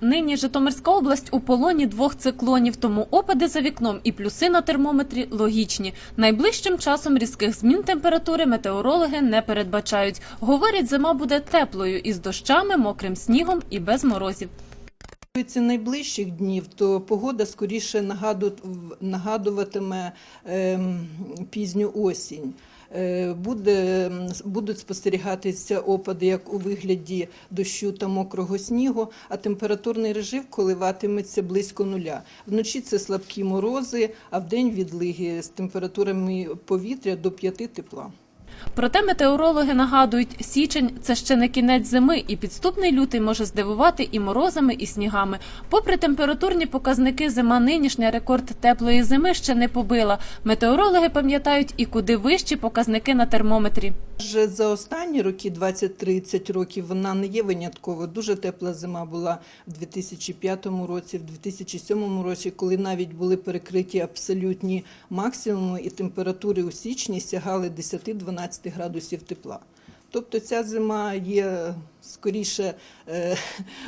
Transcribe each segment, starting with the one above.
Нині Житомирська область у полоні двох циклонів, тому опади за вікном і плюси на термометрі логічні. Найближчим часом різких змін температури метеорологи не передбачають. Говорять, зима буде теплою із дощами, мокрим снігом і без морозів. Ці найближчих днів, то погода скоріше нагадуватиме ем, пізню осінь. Е, Буде, будуть спостерігатися опади як у вигляді дощу та мокрого снігу, а температурний режим коливатиметься близько нуля. Вночі це слабкі морози, а вдень відлиги з температурами повітря до 5 тепла. Проте метеорологи нагадують, січень це ще не кінець зими, і підступний лютий може здивувати і морозами, і снігами. Попри температурні показники, зима нинішня рекорд теплої зими ще не побила. Метеорологи пам'ятають і куди вищі показники на термометрі. Вже за останні роки, 20-30 років, вона не є винятково. Дуже тепла зима була в 2005 році, в 2007 році, коли навіть були перекриті абсолютні максимуми, і температури у січні сягали 10-12 градусів тепла. Тобто ця зима є скоріше е,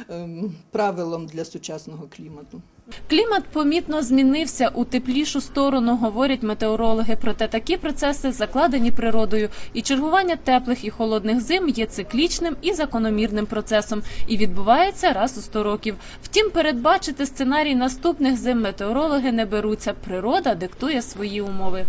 ем, правилом для сучасного клімату. Клімат помітно змінився у теплішу сторону, говорять метеорологи. Проте такі процеси закладені природою, і чергування теплих і холодних зим є циклічним і закономірним процесом і відбувається раз у 100 років. Втім, передбачити сценарій наступних зим метеорологи не беруться. Природа диктує свої умови.